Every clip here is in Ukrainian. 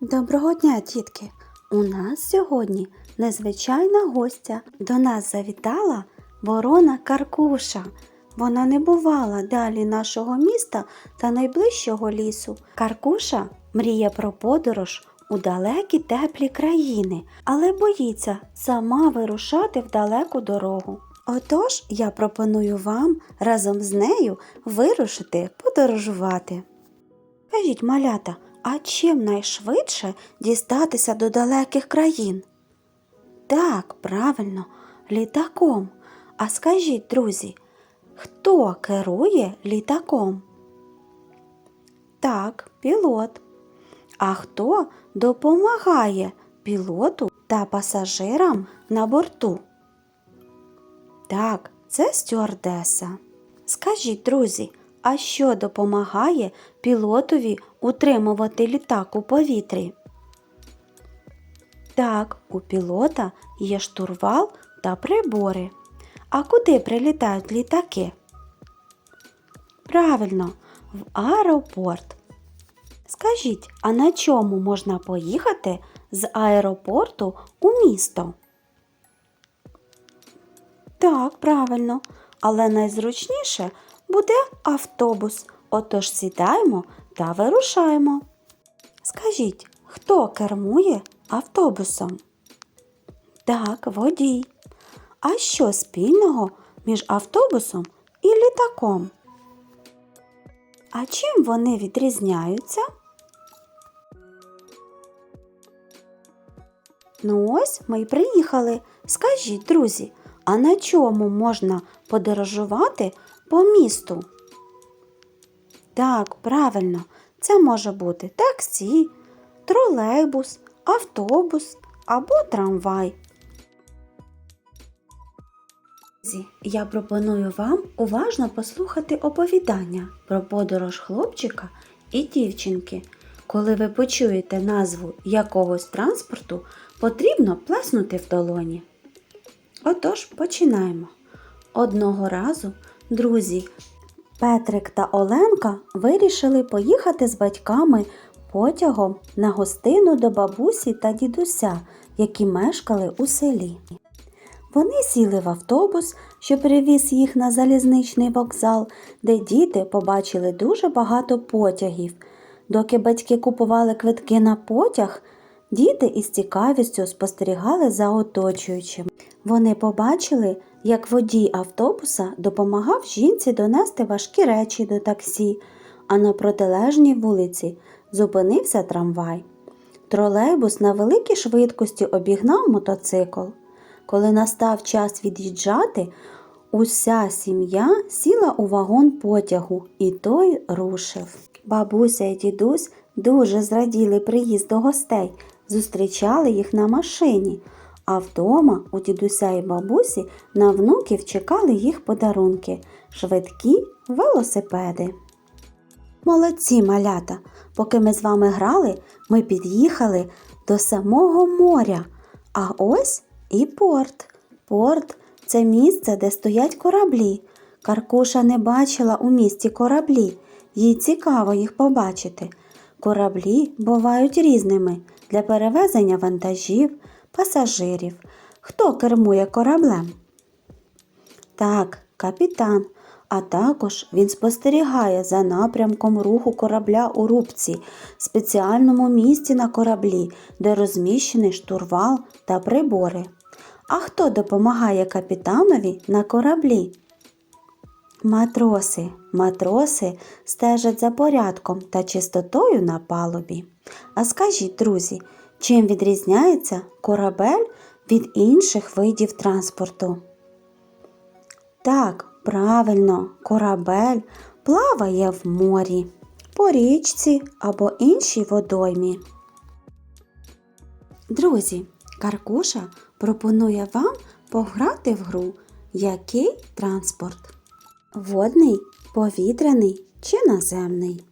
Доброго дня, дітки! У нас сьогодні незвичайна гостя. До нас завітала ворона Каркуша. Вона не бувала далі нашого міста та найближчого лісу. Каркуша мріє про подорож у далекі теплі країни, але боїться сама вирушати в далеку дорогу. Отож я пропоную вам разом з нею вирушити подорожувати. Кажіть, малята, а чим найшвидше дістатися до далеких країн? Так, правильно, літаком. А скажіть, друзі, хто керує літаком? Так, пілот. А хто допомагає пілоту та пасажирам на борту? Так, це стюардеса. Скажіть, друзі, а що допомагає пілотові утримувати літак у повітрі? Так, у пілота є штурвал та прибори. А куди прилітають літаки? Правильно, в аеропорт. Скажіть, а на чому можна поїхати з аеропорту у місто? Так, правильно, але найзручніше буде автобус. Отож сідаємо та вирушаємо. Скажіть, хто кермує автобусом? Так, водій. А що спільного між автобусом і літаком? А чим вони відрізняються? Ну ось ми й приїхали. Скажіть, друзі, а на чому можна подорожувати по місту? Так, правильно, це може бути таксі, тролейбус, автобус або трамвай. Я пропоную вам уважно послухати оповідання про подорож хлопчика і дівчинки. Коли ви почуєте назву якогось транспорту, потрібно плеснути в долоні. Отож, починаємо. Одного разу друзі Петрик та Оленка вирішили поїхати з батьками потягом на гостину до бабусі та дідуся, які мешкали у селі. Вони сіли в автобус, що привіз їх на залізничний вокзал, де діти побачили дуже багато потягів. Доки батьки купували квитки на потяг, діти із цікавістю спостерігали за оточуючим. Вони побачили, як водій автобуса допомагав жінці донести важкі речі до таксі, а на протилежній вулиці зупинився трамвай. Тролейбус на великій швидкості обігнав мотоцикл. Коли настав час від'їжджати, уся сім'я сіла у вагон потягу, і той рушив. Бабуся і дідусь дуже зраділи приїзду гостей, зустрічали їх на машині, а вдома у дідуся і бабусі на внуків чекали їх подарунки швидкі велосипеди. Молодці малята! Поки ми з вами грали, ми під'їхали до самого моря. А ось і порт. Порт це місце, де стоять кораблі. Каркуша не бачила у місті кораблі. Їй цікаво їх побачити. Кораблі бувають різними для перевезення вантажів, пасажирів. Хто кермує кораблем? Так, капітан. А також він спостерігає за напрямком руху корабля у рубці, спеціальному місці на кораблі, де розміщений штурвал та прибори. А хто допомагає капітанові на кораблі? Матроси. Матроси стежать за порядком та чистотою на палубі. А скажіть, друзі, чим відрізняється корабель від інших видів транспорту? Так, правильно, корабель плаває в морі, по річці або іншій водоймі. Друзі, Каркуша пропонує вам пограти в гру Який транспорт? Водний, повітряний чи наземний?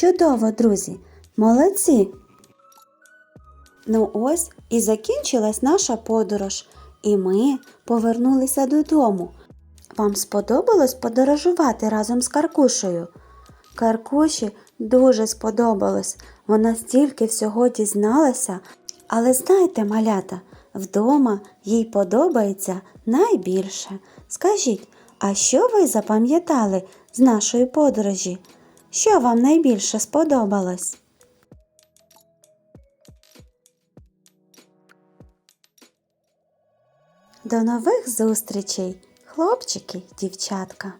Чудово, друзі! Молодці! Ну ось і закінчилась наша подорож, і ми повернулися додому. Вам сподобалось подорожувати разом з Каркушею? Каркуші дуже сподобалось. Вона стільки всього дізналася. Але знаєте, малята, вдома їй подобається найбільше. Скажіть, а що ви запам'ятали з нашої подорожі? Що вам найбільше сподобалось? До нових зустрічей, хлопчики, дівчатка!